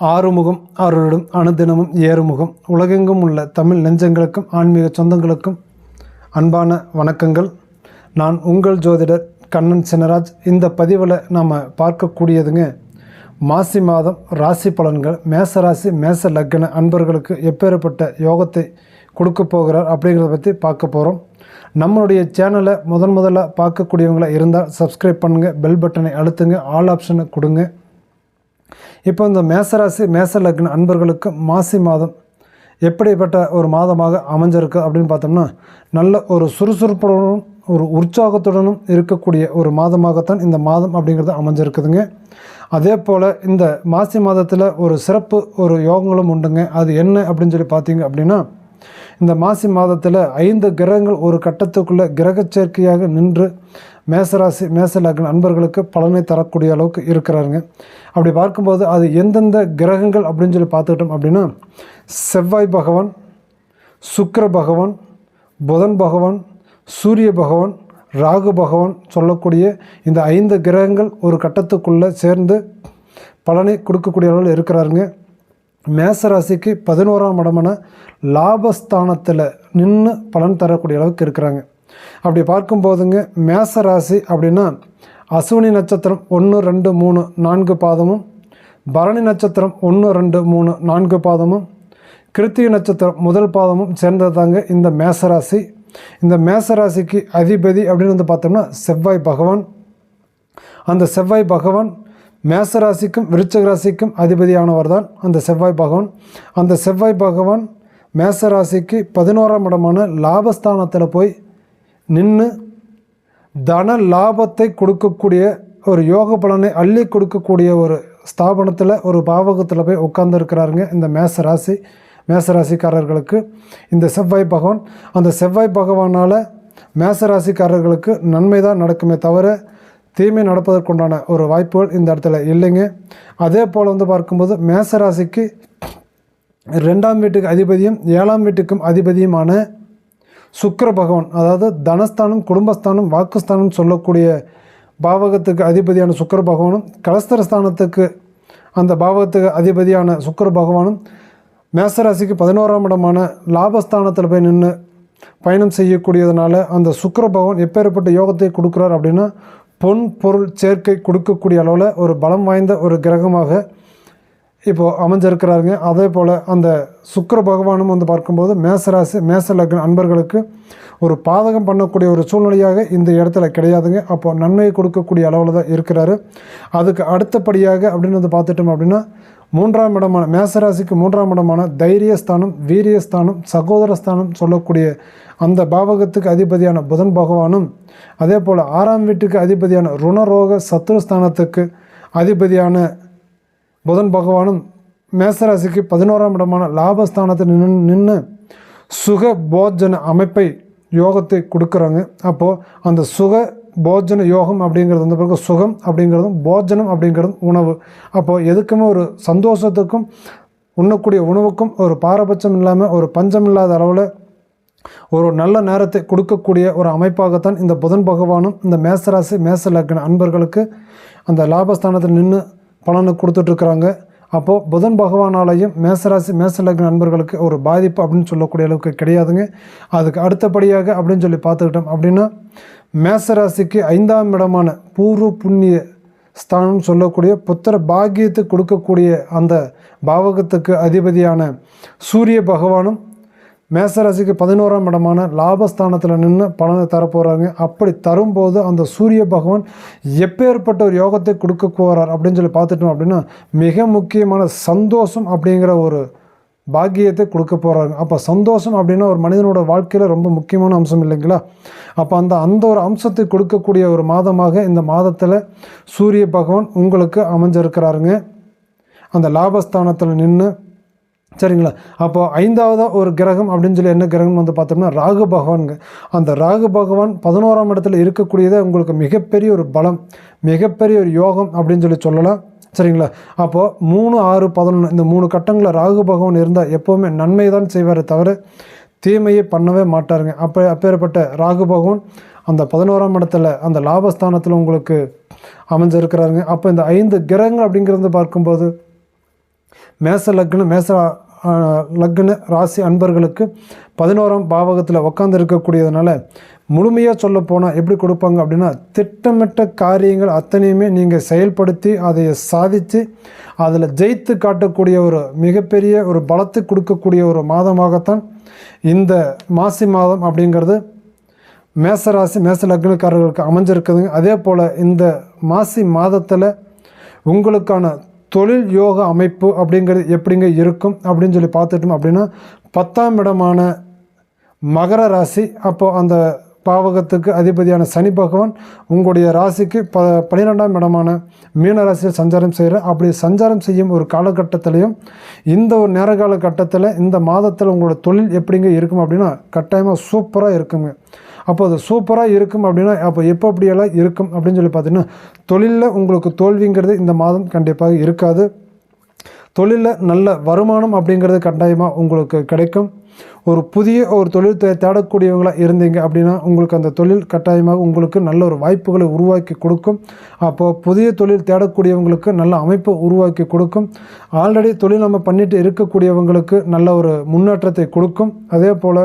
ஆறுமுகம் அருளிடும் அனுதினமும் ஏறுமுகம். உலகெங்கும் உள்ள தமிழ் நெஞ்சங்களுக்கும் ஆன்மீக சொந்தங்களுக்கும் அன்பான வணக்கங்கள். நான் உங்கள் ஜோதிடர் கண்ணன் சினராஜ் இந்த பதிவில் நாம் பார்க்கக்கூடியதுங்க மாசி மாதம் ராசி பலன்கள் மேச ராசி மேச லக்ன அன்பர்களுக்கு எப்பேற்பட்ட யோகத்தை கொடுக்க போகிறார் அப்படிங்கிறத பற்றி பார்க்க போகிறோம் நம்மளுடைய சேனலை முதன் முதலாக பார்க்கக்கூடியவங்களாக இருந்தால் சப்ஸ்கிரைப் பண்ணுங்கள் பெல் பட்டனை அழுத்துங்க ஆல் ஆப்ஷனை கொடுங்க. இப்போ இந்த மேசராசி மேச லக்ன அன்பர்களுக்கு மாசி மாதம் எப்படிப்பட்ட ஒரு மாதமாக அமைஞ்சிருக்கு அப்படின்னு பார்த்தோம்னா நல்ல ஒரு சுறுசுறுப்புடனும் ஒரு உற்சாகத்துடனும் இருக்கக்கூடிய ஒரு மாதமாகத்தான் இந்த மாதம் அப்படிங்கிறது அமைஞ்சிருக்குதுங்க. அதே போல் இந்த மாசி மாதத்தில் ஒரு சிறப்பு ஒரு யோகங்களும் உண்டுங்க. அது என்ன அப்படின்னு சொல்லி பார்த்தீங்க அப்படின்னா இந்த மாசி மாதத்தில் ஐந்து கிரகங்கள் ஒரு கட்டத்துக்குள்ளே கிரக சேர்க்கையாக நின்று மேசராசி மேச லக்ன அன்பர்களுக்கு பலனை தரக்கூடிய அளவுக்கு இருக்கிறாருங்க. அப்படி பார்க்கும்போது அது எந்தெந்த கிரகங்கள் அப்படின்னு சொல்லி பார்த்துக்கிட்டோம் அப்படின்னா செவ்வாய் பகவான் சுக்கர பகவான் புதன் பகவான் சூரிய பகவான் ராகு பகவான் சொல்லக்கூடிய இந்த ஐந்து கிரகங்கள் ஒரு கட்டத்துக்குள்ளே சேர்ந்து பலனை கொடுக்கக்கூடிய அளவில் இருக்கிறாருங்க. மேசராசிக்கு பதினோராம் இடமான லாபஸ்தானத்தில் நின்று பலன் தரக்கூடிய அளவுக்கு இருக்கிறாங்க. அப்படி பார்க்கும்போதுங்க மேச ராசி அப்படின்னா அசுவினி நட்சத்திரம் ஒன்று ரெண்டு மூணு நான்கு பாதமும் பரணி நட்சத்திரம் ஒன்று ரெண்டு மூணு நான்கு பாதமும் கிருத்திக நட்சத்திரம் முதல் பாதமும் சேர்ந்ததாங்க இந்த மேசராசி. இந்த மேசராசிக்கு அதிபதி அப்படின்னு வந்து பார்த்தோம்னா செவ்வாய் பகவான். அந்த செவ்வாய் பகவான் மேச ராசிக்கும் விருச்சக ராசிக்கும் அதிபதியானவர் தான் அந்த செவ்வாய் பகவான். அந்த செவ்வாய் பகவான் மேச ராசிக்கு பதினோராம் இடமான லாபஸ்தானத்தில் போய் நின்று தன லாபத்தை கொடுக்கக்கூடிய ஒரு யோக பலனை அள்ளி கொடுக்கக்கூடிய ஒரு ஸ்தாபனத்தில் ஒரு பாவகத்தில் போய் உட்கார்ந்துருக்கிறாருங்க இந்த மேச ராசி மேச ராசிக்காரர்களுக்கு இந்த செவ்வாய் பகவான் அந்த செவ்வாய் பகவானால் மேச ராசிக்காரர்களுக்கு நன்மை தான் நடக்குமே தவிர தீமை நடப்பதற்குண்டான ஒரு வாய்ப்புகள் இந்த இடத்துல இல்லைங்க. அதே போல் வந்து பார்க்கும்போது மேச ராசிக்கு ரெண்டாம் வீட்டுக்கு அதிபதியும் ஏழாம் வீட்டுக்கும் அதிபதியுமான சுக்கர பகவான் அதாவது தனஸ்தானம் குடும்பஸ்தானம் வாக்குஸ்தானம் சொல்லக்கூடிய பாவகத்துக்கு அதிபதியான சுக்கர பகவானும் கலஸ்தரஸ்தானத்துக்கு அந்த பாவகத்துக்கு அதிபதியான சுக்கர பகவானும் மேசராசிக்கு பதினோராம் இடமான லாபஸ்தானத்தில் போய் நின்று பயணம் செய்யக்கூடியதுனால அந்த சுக்கர பகவான் எப்பேற்பட்ட யோகத்தை கொடுக்குறார் அப்படின்னா பொன் பொருள் சேர்க்கை கொடுக்கக்கூடிய அளவில் ஒரு பலம் வாய்ந்த ஒரு கிரகமாக இப்போது அமைஞ்சிருக்கிறாருங்க. அதே போல் அந்த சுக்கர பகவானும் வந்து பார்க்கும்போது மேசராசி மேச லக்ன அன்பர்களுக்கு ஒரு பாதகம் பண்ணக்கூடிய ஒரு சூழ்நிலையாக இந்த இடத்துல கிடையாதுங்க. அப்போது நன்மையை கொடுக்கக்கூடிய அளவில் தான் இருக்கிறாரு. அதுக்கு அடுத்தபடியாக அப்படின்னு வந்து பார்த்துட்டோம் அப்படின்னா மூன்றாம் இடமான மேசராசிக்கு மூன்றாம் இடமான தைரியஸ்தானம் வீரியஸ்தானம் சகோதரஸ்தானம் சொல்லக்கூடிய அந்த பாவகத்துக்கு அதிபதியான புதன் பகவானும் அதே போல் ஆறாம் வீட்டுக்கு அதிபதியான ருணரோக சத்ருஸ்தானத்துக்கு அதிபதியான புதன் பகவானும் மேசராசிக்கு பதினோராம் இடமான லாபஸ்தானத்தில் நின்று நின்று சுக போஜன அமைப்பை யோகத்தை கொடுக்குறாங்க. அப்போது அந்த சுக போஜன யோகம் அப்படிங்கிறது வந்து பிறகு சுகம் அப்படிங்கிறதும் போஜனம் அப்படிங்கிறதும் உணவு. அப்போது எதுக்குமே ஒரு சந்தோஷத்துக்கும் உண்ணக்கூடிய உணவுக்கும் ஒரு பாரபட்சம் இல்லாமல் ஒரு பஞ்சம் இல்லாத அளவில் ஒரு நல்ல நேரத்தை கொடுக்கக்கூடிய ஒரு அமைப்பாகத்தான் இந்த புதன் பகவானும் இந்த மேசராசி மேச லக்ன அன்பர்களுக்கு அந்த லாபஸ்தானத்தில் நின்று பலனை கொடுத்துட்ருக்குறாங்க. அப்போது புதன் பகவானாலையும் மேசராசி மேச நண்பர்களுக்கு ஒரு பாதிப்பு அப்படின்னு சொல்லக்கூடிய அளவுக்கு கிடையாதுங்க. அதுக்கு அடுத்தபடியாக அப்படின்னு சொல்லி பார்த்துக்கிட்டோம் அப்படின்னா மேசராசிக்கு ஐந்தாம் இடமான பூர்வ புண்ணிய ஸ்தானம் சொல்லக்கூடிய புத்திர பாக்கியத்தை கொடுக்கக்கூடிய அந்த பாவகத்துக்கு அதிபதியான சூரிய பகவானும் மேசராசிக்கு பதினோராம் இடமான லாபஸ்தானத்தில் நின்று பலனை தரப்போகிறாங்க அப்படி தரும்போது அந்த சூரிய பகவான் எப்பேற்பட்ட ஒரு யோகத்தை கொடுக்க போகிறார் அப்படின்னு சொல்லி பார்த்துட்டோம் அப்படின்னா மிக முக்கியமான சந்தோஷம் அப்படிங்கிற ஒரு பாக்கியத்தை கொடுக்க போகிறாங்க அப்போ சந்தோஷம் அப்படின்னா ஒரு மனிதனோட வாழ்க்கையில் ரொம்ப முக்கியமான அம்சம் இல்லைங்களா? அப்போ அந்த அந்த ஒரு அம்சத்தை கொடுக்கக்கூடிய ஒரு மாதமாக இந்த மாதத்தில் சூரிய பகவான் உங்களுக்கு அமைஞ்சிருக்கிறாருங்க. அந்த லாபஸ்தானத்தில் நின்று சரிங்களா? அப்போது ஐந்தாவதாக ஒரு கிரகம் அப்படின்னு சொல்லி என்ன கிரகம் வந்து பார்த்தோம்னா ராகு பகவானுங்க. அந்த ராகு பகவான் பதினோராம் இடத்துல இருக்கக்கூடியதே உங்களுக்கு மிகப்பெரிய ஒரு பலம் மிகப்பெரிய ஒரு யோகம் அப்படின்னு சொல்லி சொல்லலாம். சரிங்களா? அப்போது மூணு ஆறு பதினொன்று இந்த மூணு கட்டங்களில் ராகு பகவான் இருந்தால் எப்போவுமே நன்மை தான் செய்வார் தவிர தீமையை பண்ணவே மாட்டாருங்க. அப்போ அப்பேற்பட்ட ராகு பகவான் அந்த பதினோராம் இடத்துல அந்த லாபஸ்தானத்தில் உங்களுக்கு அமைஞ்சிருக்கிறாருங்க. அப்போ இந்த ஐந்து கிரகங்கள் அப்படிங்கிறது பார்க்கும்போது மேச லக்னம் மேச லக்ன ராசி அன்பர்களுக்கு பதினோராம் பாவகத்தில் உட்காந்து இருக்கக்கூடியதுனால முழுமையாக சொல்ல போனால் எப்படி கொடுப்பாங்க அப்படின்னா திட்டமிட்ட காரியங்கள் அத்தனையுமே நீங்கள் செயல்படுத்தி அதை சாதித்து அதில் ஜெயித்து காட்டக்கூடிய ஒரு மிகப்பெரிய ஒரு பலத்தை கொடுக்கக்கூடிய ஒரு மாதமாகத்தான் இந்த மாசி மாதம் அப்படிங்கிறது மேசராசி மேச லக்னக்காரர்களுக்கு அமைஞ்சிருக்குதுங்க. அதே போல் இந்த மாசி மாதத்தில் உங்களுக்கான தொழில் யோக அமைப்பு அப்படிங்கிறது எப்படிங்க இருக்கும் அப்படின்னு சொல்லி பார்த்துட்டோம் அப்படின்னா பத்தாம் இடமான மகர ராசி அப்போது அந்த பாவகத்துக்கு அதிபதியான சனி பகவான் உங்களுடைய ராசிக்கு ப பன்னிரெண்டாம் இடமான மீன ராசியில் சஞ்சாரம் செய்கிற அப்படி சஞ்சாரம் செய்யும் ஒரு காலகட்டத்திலையும் இந்த ஒரு நேர காலகட்டத்தில் இந்த மாதத்தில் உங்களோட தொழில் எப்படிங்க இருக்கும் அப்படின்னா கட்டாயமாக சூப்பராக இருக்குங்க. அப்போ அது சூப்பராக இருக்கும் அப்படின்னா அப்போ எப்போ அப்படியெல்லாம் இருக்கும் அப்படின்னு சொல்லி பார்த்தீங்கன்னா தொழிலில் உங்களுக்கு தோல்விங்கிறது இந்த மாதம் கண்டிப்பாக இருக்காது. தொழிலில் நல்ல வருமானம் அப்படிங்கிறது கட்டாயமாக உங்களுக்கு கிடைக்கும். ஒரு புதிய ஒரு தொழில் தே தேடக்கூடியவங்களாக இருந்தீங்க அப்படின்னா உங்களுக்கு அந்த தொழில் கட்டாயமாக உங்களுக்கு நல்ல ஒரு வாய்ப்புகளை உருவாக்கி கொடுக்கும். அப்போது புதிய தொழில் தேடக்கூடியவங்களுக்கு நல்ல அமைப்பை உருவாக்கி கொடுக்கும். ஆல்ரெடி தொழில் நம்ம பண்ணிட்டு இருக்கக்கூடியவங்களுக்கு நல்ல ஒரு முன்னேற்றத்தை கொடுக்கும். அதே போல்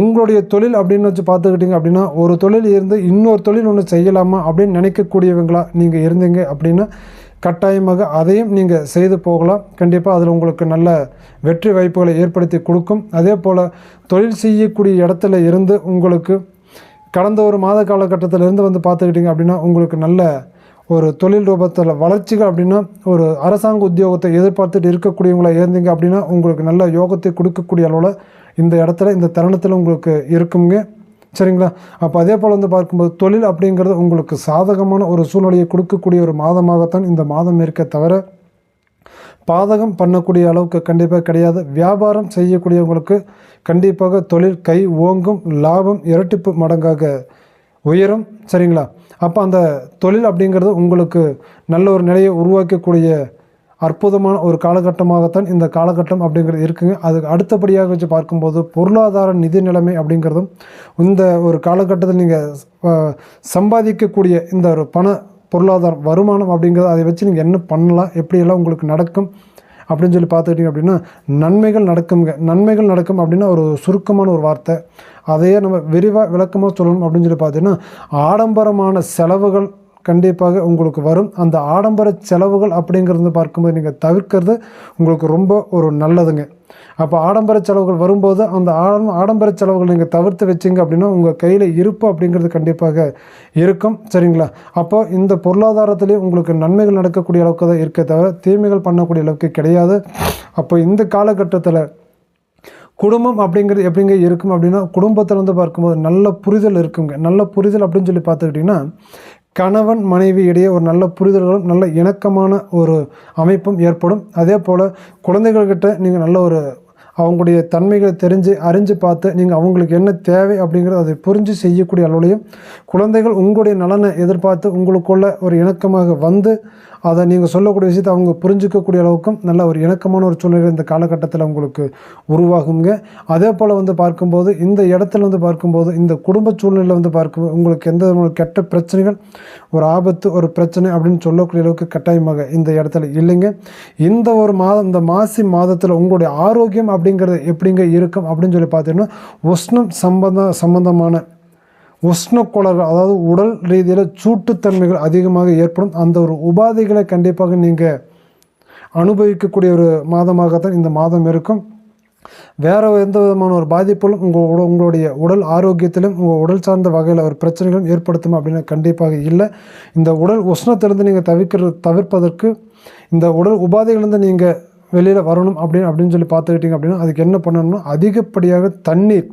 உங்களுடைய தொழில் அப்படின்னு வச்சு பார்த்துக்கிட்டிங்க அப்படின்னா ஒரு தொழில் இருந்து இன்னொரு தொழில் ஒன்று செய்யலாமா அப்படின்னு நினைக்கக்கூடியவங்களா நீங்கள் இருந்தீங்க அப்படின்னா கட்டாயமாக அதையும் நீங்கள் செய்து போகலாம். கண்டிப்பாக அதில் உங்களுக்கு நல்ல வெற்றி வாய்ப்புகளை ஏற்படுத்தி கொடுக்கும். அதே போல் தொழில் செய்யக்கூடிய இடத்துல இருந்து உங்களுக்கு கடந்த ஒரு மாத காலகட்டத்தில் இருந்து வந்து பார்த்துக்கிட்டிங்க அப்படின்னா உங்களுக்கு நல்ல ஒரு தொழில் ரூபத்தில் வளர்ச்சிகள் அப்படின்னா ஒரு அரசாங்க உத்தியோகத்தை எதிர்பார்த்துட்டு இருக்கக்கூடியவங்களா இருந்தீங்க அப்படின்னா உங்களுக்கு நல்ல யோகத்தை கொடுக்கக்கூடிய அளவில் இந்த இடத்துல இந்த தருணத்தில் உங்களுக்கு இருக்குங்க. சரிங்களா? அப்போ அதே போல் வந்து பார்க்கும்போது தொழில் அப்படிங்கிறது உங்களுக்கு சாதகமான ஒரு சூழ்நிலையை கொடுக்கக்கூடிய ஒரு மாதமாகத்தான் இந்த மாதம் இருக்க தவிர பாதகம் பண்ணக்கூடிய அளவுக்கு கண்டிப்பாக கிடையாது. வியாபாரம் செய்யக்கூடியவங்களுக்கு கண்டிப்பாக தொழில் கை ஓங்கும் லாபம் இரட்டிப்பு மடங்காக உயரும். சரிங்களா? அப்போ அந்த தொழில் அப்படிங்கிறது உங்களுக்கு நல்ல ஒரு நிலையை உருவாக்கக்கூடிய அற்புதமான ஒரு காலகட்டமாகத்தான் இந்த காலகட்டம் அப்படிங்கிறது இருக்குங்க. அதுக்கு அடுத்தபடியாக வச்சு பார்க்கும்போது பொருளாதார நிதி நிலைமை அப்படிங்கிறதும் இந்த ஒரு காலகட்டத்தில் நீங்கள் சம்பாதிக்கக்கூடிய இந்த ஒரு பண பொருளாதாரம் வருமானம் அப்படிங்கிறது அதை வச்சு நீங்கள் என்ன பண்ணலாம் எப்படியெல்லாம் உங்களுக்கு நடக்கும் அப்படின்னு சொல்லி பார்த்துக்கிட்டிங்க அப்படின்னா நன்மைகள் நடக்குங்க. நன்மைகள் நடக்கும் அப்படின்னா ஒரு சுருக்கமான ஒரு வார்த்தை. அதையே நம்ம விரிவாக விளக்கமாக சொல்லணும் அப்படின்னு சொல்லி பார்த்தீங்கன்னா ஆடம்பரமான செலவுகள் கண்டிப்பாக உங்களுக்கு வரும். அந்த ஆடம்பர செலவுகள் அப்படிங்கிறது பார்க்கும்போது நீங்கள் தவிர்க்கிறது உங்களுக்கு ரொம்ப ஒரு நல்லதுங்க. அப்போ ஆடம்பர செலவுகள் வரும்போது அந்த ஆடம் ஆடம்பர செலவுகள் நீங்கள் தவிர்த்து வச்சிங்க அப்படின்னா உங்கள் கையில் இருப்பு அப்படிங்கிறது கண்டிப்பாக இருக்கும். சரிங்களா? அப்போ இந்த பொருளாதாரத்திலே உங்களுக்கு நன்மைகள் நடக்கக்கூடிய அளவுக்கு தான் இருக்கே தவிர தீமைகள் பண்ணக்கூடிய அளவுக்கு கிடையாது. அப்போ இந்த காலகட்டத்தில் குடும்பம் அப்படிங்கிறது எப்படிங்க இருக்கும் அப்படின்னா குடும்பத்தில் வந்து பார்க்கும்போது நல்ல புரிதல் இருக்குங்க. நல்ல புரிதல் அப்படின்னு சொல்லி பார்த்துக்கிட்டிங்கன்னா கணவன் மனைவி இடையே ஒரு நல்ல புரிதல்களும் நல்ல இணக்கமான ஒரு அமைப்பும் ஏற்படும். அதே போல் குழந்தைகள்கிட்ட நீங்கள் நல்ல ஒரு அவங்களுடைய தன்மைகளை தெரிஞ்சு அறிஞ்சு பார்த்து நீங்கள் அவங்களுக்கு என்ன தேவை அப்படிங்கிறத அதை புரிஞ்சு செய்யக்கூடிய அளவுலையும் குழந்தைகள் உங்களுடைய நலனை எதிர்பார்த்து உங்களுக்குள்ள ஒரு இணக்கமாக வந்து அதை நீங்கள் சொல்லக்கூடிய விஷயத்தை அவங்க புரிஞ்சிக்கக்கூடிய அளவுக்கும் நல்ல ஒரு இணக்கமான ஒரு சூழ்நிலை இந்த காலகட்டத்தில் உங்களுக்கு உருவாகுங்க. அதே போல் வந்து பார்க்கும்போது இந்த இடத்துல வந்து பார்க்கும்போது இந்த குடும்ப சூழ்நிலையில் வந்து பார்க்கும் உங்களுக்கு எந்த விதமான கெட்ட பிரச்சனைகள் ஒரு ஆபத்து ஒரு பிரச்சனை அப்படின்னு சொல்லக்கூடிய அளவுக்கு கட்டாயமாக இந்த இடத்துல இல்லைங்க. இந்த ஒரு மாதம் இந்த மாசி மாதத்தில் உங்களுடைய ஆரோக்கியம் அப்படிங்கிறது எப்படிங்க இருக்கும் அப்படின்னு சொல்லி பார்த்தீங்கன்னா உஷ்ணம் சம்பந்த சம்பந்தமான உஷ்ணக்குளர்கள் அதாவது உடல் ரீதியில் சூட்டுத்தன்மைகள் அதிகமாக ஏற்படும். அந்த ஒரு உபாதைகளை கண்டிப்பாக நீங்கள் அனுபவிக்கக்கூடிய ஒரு மாதமாகத்தான் இந்த மாதம் இருக்கும். வேறு எந்த விதமான ஒரு பாதிப்புகளும் உங்கள் உட உங்களுடைய உடல் ஆரோக்கியத்திலும் உங்கள் உடல் சார்ந்த வகையில் ஒரு பிரச்சனைகளும் ஏற்படுத்தும் அப்படின்னு கண்டிப்பாக இல்லை. இந்த உடல் உஷ்ணத்திலிருந்து நீங்கள் தவிர்க்கிறது தவிர்ப்பதற்கு இந்த உடல் உபாதைகளிலிருந்து நீங்கள் வெளியில் வரணும் அப்படின்னு அப்படின்னு சொல்லி பார்த்துக்கிட்டிங்க அப்படின்னா அதுக்கு என்ன பண்ணணும்னா அதிகப்படியாக தண்ணீர்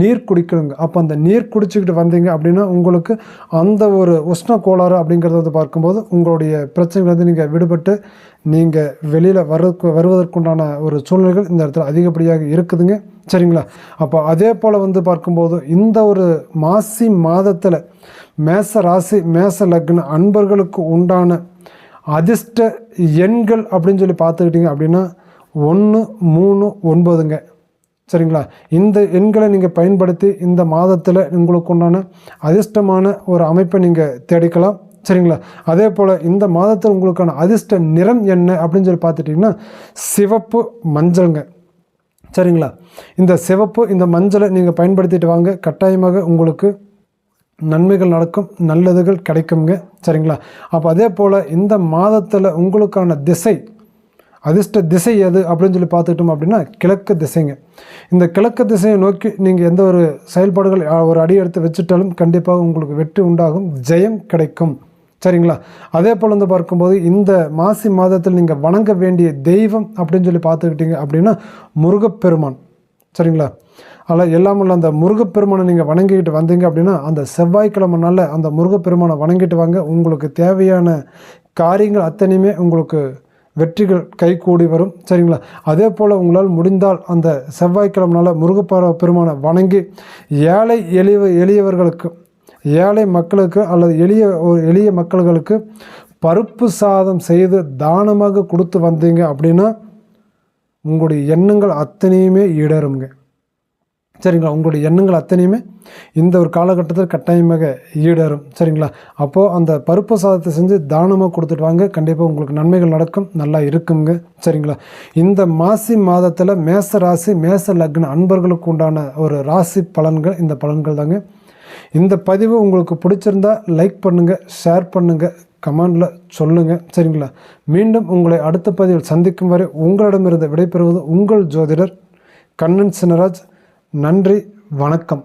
நீர் குடிக்கணுங்க. அப்போ அந்த நீர் குடிச்சிக்கிட்டு வந்தீங்க அப்படின்னா உங்களுக்கு அந்த ஒரு உஷ்ண கோளாறு அப்படிங்கிறத வந்து பார்க்கும்போது உங்களுடைய பிரச்சனைகள் நீங்கள் விடுபட்டு நீங்கள் வெளியில் வர்றதுக்கு வருவதற்குண்டான ஒரு சூழ்நிலைகள் இந்த இடத்துல அதிகப்படியாக இருக்குதுங்க. சரிங்களா? அப்போ அதே போல் வந்து பார்க்கும்போது இந்த ஒரு மாசி மாதத்தில் மேச ராசி மேச லக்ன அன்பர்களுக்கு உண்டான அதிர்ஷ்ட எண்கள் அப்படின்னு சொல்லி பார்த்துக்கிட்டிங்க அப்படின்னா ஒன்று மூணு ஒன்பதுங்க. சரிங்களா? இந்த எண்களை நீங்கள் பயன்படுத்தி இந்த மாதத்தில் உங்களுக்கு உண்டான அதிர்ஷ்டமான ஒரு அமைப்பை நீங்கள் தேடிக்கலாம். சரிங்களா? அதே போல் இந்த மாதத்தில் உங்களுக்கான அதிர்ஷ்ட நிறம் என்ன அப்படின்னு சொல்லி பார்த்துட்டிங்கன்னா சிவப்பு மஞ்சள்ங்க. சரிங்களா? இந்த சிவப்பு இந்த மஞ்சளை நீங்கள் பயன்படுத்திட்டு வாங்க. கட்டாயமாக உங்களுக்கு நன்மைகள் நடக்கும் நல்லதுகள் கிடைக்குங்க சரிங்களா? அப்போ அதே போல் இந்த மாதத்தில் உங்களுக்கான திசை அதிர்ஷ்ட திசை எது அப்படின்னு சொல்லி பார்த்துக்கிட்டோம் அப்படின்னா கிழக்கு திசைங்க. இந்த கிழக்கு திசையை நோக்கி நீங்கள் எந்த ஒரு செயல்பாடுகள் ஒரு அடி எடுத்து வச்சுட்டாலும் கண்டிப்பாக உங்களுக்கு வெற்றி உண்டாகும் ஜெயம் கிடைக்கும். சரிங்களா? அதே போல் வந்து பார்க்கும்போது இந்த மாசி மாதத்தில் நீங்கள் வணங்க வேண்டிய தெய்வம் அப்படின்னு சொல்லி பார்த்துக்கிட்டீங்க அப்படின்னா முருகப்பெருமான். சரிங்களா? அதில் எல்லாமுள்ள அந்த முருகப்பெருமானை நீங்கள் வணங்கிக்கிட்டு வந்தீங்க அப்படின்னா அந்த செவ்வாய்க்கிழமை நாளில் அந்த முருகப்பெருமானை வணங்கிட்டு வாங்க. உங்களுக்கு தேவையான காரியங்கள் அத்தனையுமே உங்களுக்கு வெற்றிகள் கைகூடி வரும். சரிங்களா? அதே போல் உங்களால் முடிந்தால் அந்த செவ்வாய்க்கிழமனால் நாளில் பெருமானை வணங்கி ஏழை எளிய எளியவர்களுக்கு ஏழை மக்களுக்கு அல்லது எளிய ஒரு எளிய மக்களுக்கு பருப்பு சாதம் செய்து தானமாக கொடுத்து வந்தீங்க அப்படின்னா உங்களுடைய எண்ணங்கள் அத்தனையுமே ஈடேறுங்க சரிங்களா? உங்களுடைய எண்ணங்கள் அத்தனையுமே இந்த ஒரு காலகட்டத்தில் கட்டாயமாக ஈடேறும். சரிங்களா? அப்போது அந்த பருப்பு சாதத்தை செஞ்சு தானமாக கொடுத்துட்டு வாங்க. கண்டிப்பாக உங்களுக்கு நன்மைகள் நடக்கும். நல்லா இருக்குங்க. சரிங்களா? இந்த மாசி மாதத்தில் மேச ராசி மேச லக்ன அன்பர்களுக்கு உண்டான ஒரு ராசி பலன்கள் இந்த பலன்கள் தாங்க. இந்த பதிவு உங்களுக்கு பிடிச்சிருந்தா லைக் பண்ணுங்கள் ஷேர் பண்ணுங்கள் கமெண்டில் சொல்லுங்கள் சரிங்களா? மீண்டும் உங்களை அடுத்த பதிவில் சந்திக்கும் வரை உங்களிடமிருந்து விடைபெறுவது உங்கள் ஜோதிடர் கண்ணன் சினராஜ் நன்றி வணக்கம்.